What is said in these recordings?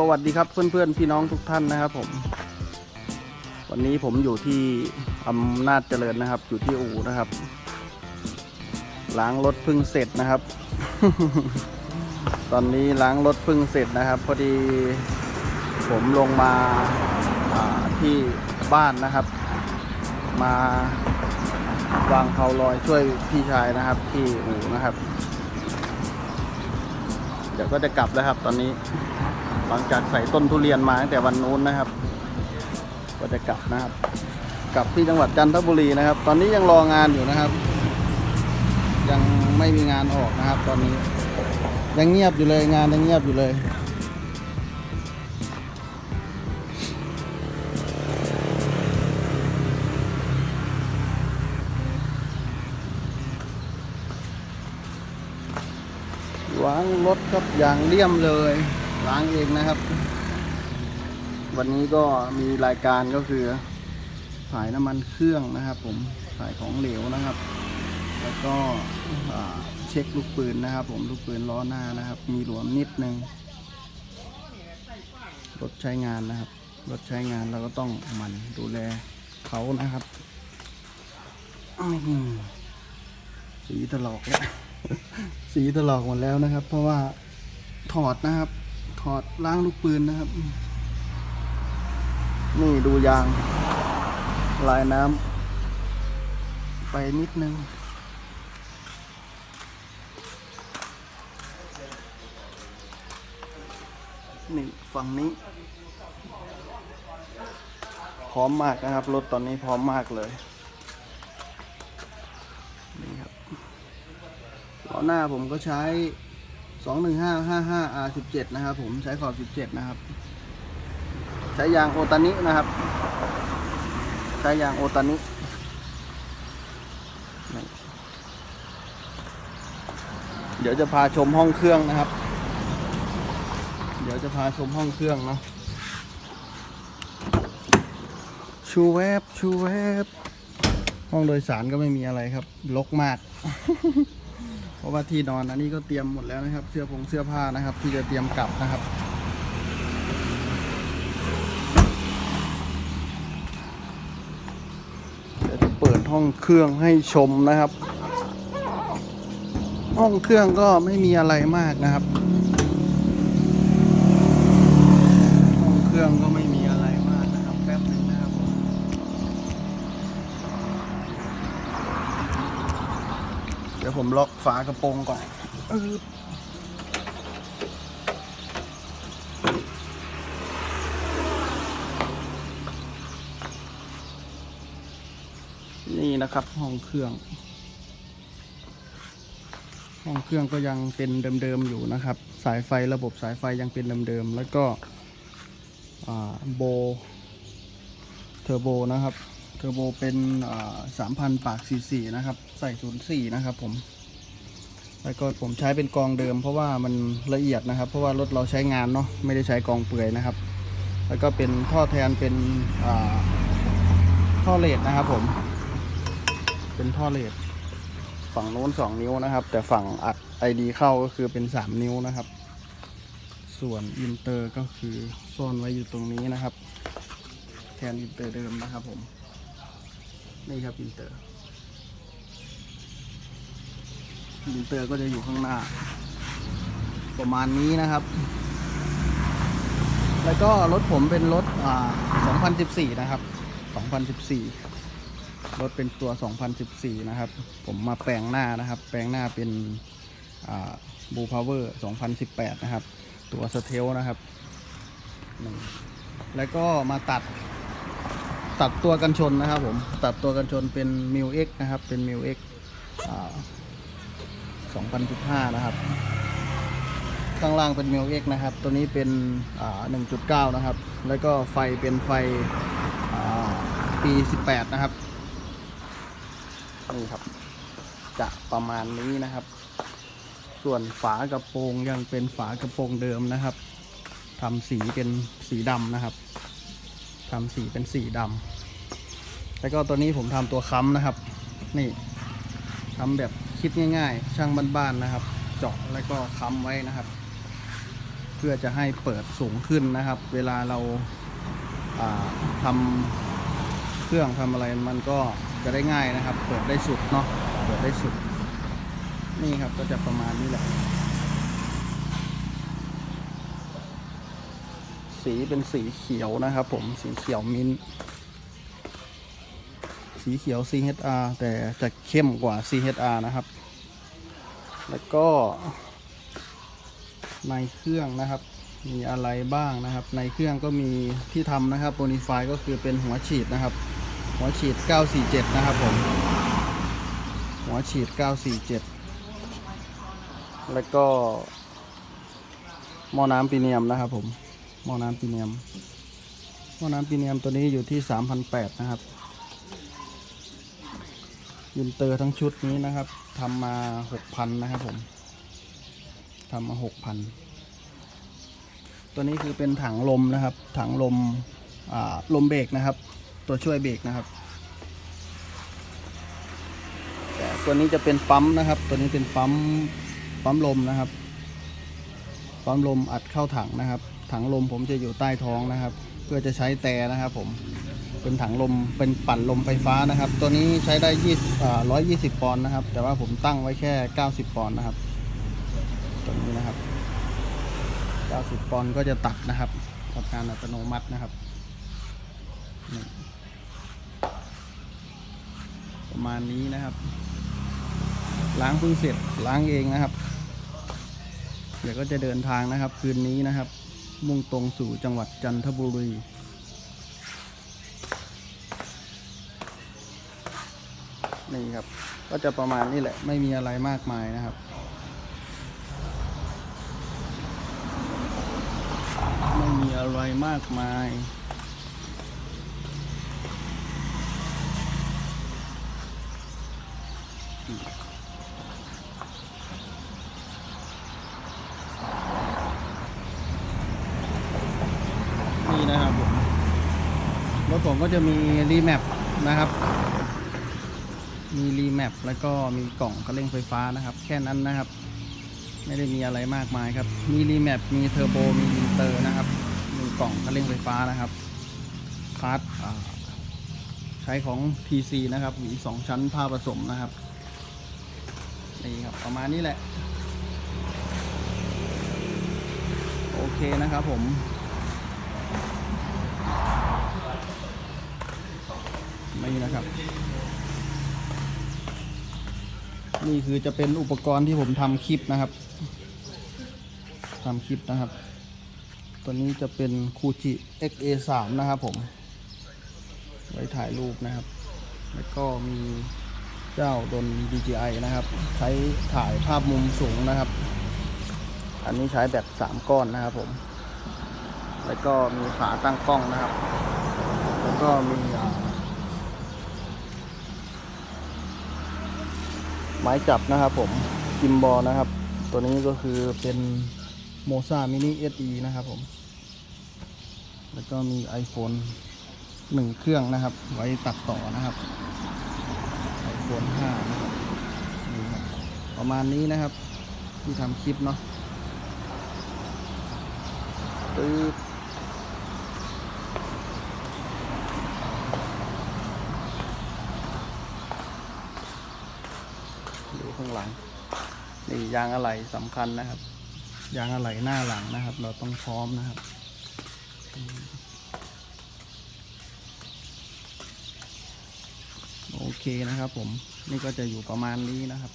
สวัสดีครับเพื่อนๆพี่น้องทุกท่านนะครับผม วันนี้ผมอยู่ที่อำนาจเจริญนะครับ อยู่ที่อู่นะครับ ล้างรถพึ่งเสร็จนะครับ ตอนนี้ล้างรถพึ่งเสร็จนะครับ พอดีผมลงมาาที่บ้านนะครับ มาวางเขาลอยช่วยพี่ชายนะครับ ที่อู่นะครับ เดี๋ยวก็จะกลับแล้วครับ ตอนนี้ หลังจากใส่ต้นทุเรียนมาตั้งแต่วันนู้นนะครับ ก็จะกลับนะครับ กลับที่จังหวัดจันทบุรีนะครับ ตอนนี้ยังรองานอยู่นะครับ ยังไม่มีงานออกนะครับ ตอนนี้ ยังเงียบอยู่เลยงานยังเงียบอยู่เลยล้างรถครับอย่างเลี่ยมเลย ล้างเองนะครับ วันนี้ก็มีรายการก็คือถ่ายน้ำมันเครื่องนะครับผมถ่ายของเหลวนะครับ แล้วก็เช็คลูกปืนนะครับ ผมลูกปืนล้อหน้านะครับ มีหลวมนิดนึงรถใช้งานนะครับรถใช้งานเราก็ต้องหมันดูแลเขานะครับสีถลอกแล้วสีถลอกหมดแล้วนะครับ เพราะว่าถอดนะครับ ถอดล้างลูกปืนนะครับ นี่ดูยาง ลายน้ำไปนิดนึง นี่ฝั่งนี้ พร้อมมากนะครับ รถตอนนี้พร้อมมากเลยนี่ครับล้อหน้าผมก็ใช้ 21555 R17 นะครับผมใช้ขอบ 17 นะครับ ใช้ยางโอตานินะครับ ใช้ยางโอตานิเดี๋ยวจะพาชมห้องเครื่องนะครับ เดี๋ยวจะพาชมห้องเครื่องเนาะชูแวบชูแวบห้องโดยสารก็ไม่มีอะไรครับรกมาก ราะว่าที่นอนอันนี้ก็เตรียมหมดแล้วนะครับ เสื้อผงเสื้อผ้านะครับ ที่จะเตรียมกลับนะครับ เดี๋ยวจะเปิดห้องเครื่องให้ชมนะครับ ห้องเครื่องก็ไม่มีอะไรมากนะครับ ห้องเครื่องก็ไม่มีอะไรมากนะครับ แป๊บหนึงนะครับผมเดี๋ยว ผมล็อกฝากระโปรงก่อนอึ๊บนี่นะครับห้องเครื่อง ห้องเครื่องก็ยังเป็นเดิมๆอยู่นะครับ สายไฟระบบสายไฟยังเป็นเดิมๆแล้วก็โบเทอร์โบนะครับ เทอร์โบเป็นสามพันปากสี่นะครับ ใส่ศูนย์สี่นะครับผม แล้วก็ผมใช้เป็นกองเดิมเพราะว่ามันละเอียดนะครับ เพราะว่ารถเราใช้งานเนาะไม่ได้ใช้กองเปลือยนะครับ แล้วก็เป็นท่อแทนเป็นท่อเลดนะครับผม เป็นท่อเลดฝั่งโน้นสองนิ้วนะครับ แต่ฝั่งอัด ID เข้าก็คือเป็นสามนิ้วนะครับ ส่วนอินเตอร์ก็คือซ่อนไว้อยู่ตรงนี้นะครับ แทนอินเตอร์เดิมนะครับผม นี่ครับอินเตอร์อินเตอร์ก็จะอยู่ข้างหน้า ประมาณนี้นะครับ แล้วก็รถผมเป็นรถอ่า2014 นะครับ 2014 รถเป็นตัว 2014 นะครับ ผมมาแปลงหน้านะครับ แปลงหน้าเป็นบูพาวเวอร์2018 นะครับ ตัวสเทลนะครับ แล้วก็มาตัด ตัดตัวกันชนนะครับผมตัดตัวกันชนเป็นมิวเอ็กนะครับ เป็นมิวเอ็ก2015นะครับ ข้างล่างเป็นมิวเอ็กนะครับ ตัวนี้เป็นอ่า1.9นะครับ แล้วก็ไฟเป็นไฟอ่าปี18นะครับนี่ครับ จะประมาณนี้นะครับ ส่วนฝากระโปรงยังเป็นฝากระโปรงเดิมนะครับทำสีเป็นสีดำนะครับ ทำสีเป็นสีดำแล้วก็ตัวนี้ผมทำตัวค้ำนะครับ นี่ทำแบบคิดง่าย ๆ ช่างบ้านๆนะครับ เจาะแล้วก็ค้ำไว้นะครับ เพื่อจะให้เปิดสูงขึ้นนะครับ เวลาเราาทำเครื่องทำอะไรมันก็จะได้ง่ายนะครับ เปิดได้สุดเนาะเปิดได้สุด นี่ครับก็จะประมาณนี้แหละ สีเป็นสีเขียวนะครับผมสีเขียวมิ้น สีเขียว CHR แต่จะเข้มกว่า CHR นะครับ แล้วก็ในเครื่องนะครับ มีอะไรบ้างนะครับ ในเครื่องก็มีที่ทำนะครับ Bonify ก็คือเป็นหัวฉีดนะครับ หัวฉีด 947 นะครับผมหัวฉีด 947 แล้วก็หม้อน้ำปีเนียมนะครับผม หม้อน้ำปีเนียม หม้อน้ำปีเนียมตัวนี้อยู่ที่3,800นะครับยินเตอร์ทั้งชุดนี้นะครับทำมา6,000นะครับผมทำมา6,000ตัวนี้คือเป็นถังลมนะครับ ถังลมลมเบรกนะครับ ตัวช่วยเบรกนะครับแต่ตัวนี้จะเป็นปั๊มนะครับ ตัวนี้เป็นปั๊มปั๊มลมนะครับ ปั๊มลมอัดเข้าถังนะครับ ถังลมผมจะอยู่ใต้ท้องนะครับ เพื่อจะใช้แต่นะครับผมเป็นถังลมเป็นปั่นลมไฟฟ้านะครับ ตัวนี้ใช้ได้20อ่า120ปอนด์นะครับ แต่ว่าผมตั้งไว้แค่90ปอนด์นะครับตัวนี้นะครับ90ปอนด์ก็จะตัดนะครับทำการอัตโนมัตินะครับประมาณนี้นะครับ ล้างเพิ่งเสร็จล้างเองนะครับ เดี๋ยวก็จะเดินทางนะครับ คืนนี้นะครับ มุ่งตรงสู่จังหวัดจันทบุรี นี่ครับ ก็จะประมาณนี้แหละ ไม่มีอะไรมากมายนะครับ ไม่มีอะไรมากมายนะครับผม รถผมก็จะมีรีแมปนะครับ มีรีแมปแล้วก็มีกล่องกระเร่งไฟฟ้านะครับ แค่นั้นนะครับ ไม่ได้มีอะไรมากมายครับ มีรีแมปมีเทอร์โบ มีอินเตอร์นะครับ มีกล่องกระเร่งไฟฟ้านะครับคาร์ดใช้ของ PC นะครับหวีสองชั้นผ้าผสมนะครับ นี่ครับ ประมาณนี้แหละ โอเคนะครับผม นี่นะครับ นี่คือจะเป็นอุปกรณ์ที่ผมทำคลิปนะครับทำคลิปนะครับ ตัวนี้จะเป็นคูจิ XA3 นะครับผม ไว้ถ่ายรูปนะครับ แล้วก็มีเจ้าดน DJI นะครับ ใช้ถ่ายภาพมุมสูงนะครับ อันนี้ใช้แบบ 3 ก้อนนะครับผม แล้วก็มีขาตั้งกล้องนะครับ แล้วก็มีอ่า ไม้จับนะครับผมกิมบอลนะครับ ตัวนี้ก็คือเป็นโมซามินิ SE นะครับผม แล้วก็มี iPhone หนึ่งเครื่องนะครับ ไว้ตัดต่อนะครับ iPhone 5นะครับนี่ครับประมาณนี้นะครับ ที่ทำคลิปเนาะปึ๊บดูข้างหลัง นี่ ยางอะไหล่สำคัญนะครับ ยางอะไหล่หน้าหลังนะครับ เราต้องพร้อมนะครับโอเคนะครับ ผมนี่ก็จะอยู่ประมาณนี้นะครับ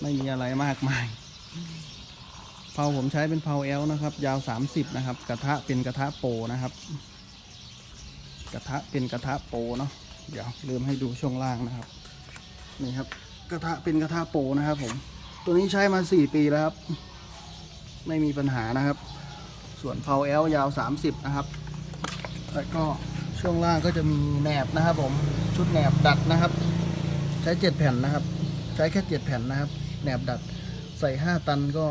ไม่มีอะไรมากมายเผาผมใช้เป็นเผาแอลนะครับ ยาว 30 นะครับ กระทะเป็นกระทะโปนะครับ กระทะเป็นกระทะโปเนาะเดี๋ยวลืมให้ดูช่วงล่างนะครับนี่ครับ กระทะเป็นกระทะโปนะครับผม ตัวนี้ใช้มา 4 ปีแล้วครับ ไม่มีปัญหานะครับ ส่วนเผาแอลยาว 30 นะครับ แล้วก็ช่วงล่างก็จะมีแหนบนะครับผมชุดแหนบดัดนะครับ ใช้ 7 แผ่นนะครับ ใช้แค่ 7 แผ่นนะครับแหนบดัดใส่ 5 ตันก็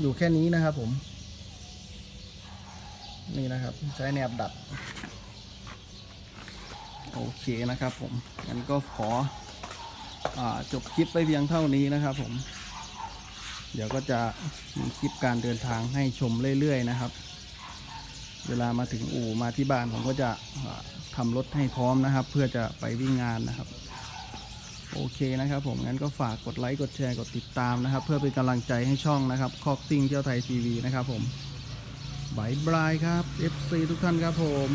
อยู่แค่นี้นะครับผมนี่นะครับใช้แหนบดัด โอเคนะครับผมงั้นก็ขออจบคลิปไปเพียงเท่านี้นะครับผม เดี๋ยวก็จะมีคลิปการเดินทางให้ชมเรื่อยๆนะครับ เวลามาถึงอู่มาที่บ้านผมก็จะอ่าทำรถให้พร้อมนะครับ เพื่อจะไปวิ่งงานนะครับ โอเคนะครับ ผมงั้นก็ฝากกดไลค์กดแชร์กดติดตามนะครับ เพื่อเป็นกำลังใจให้ช่องนะครับคอกซิ่งเที่ยวไทยทีวีนะครับผมบายบายครับ FC ทุกท่านครับผม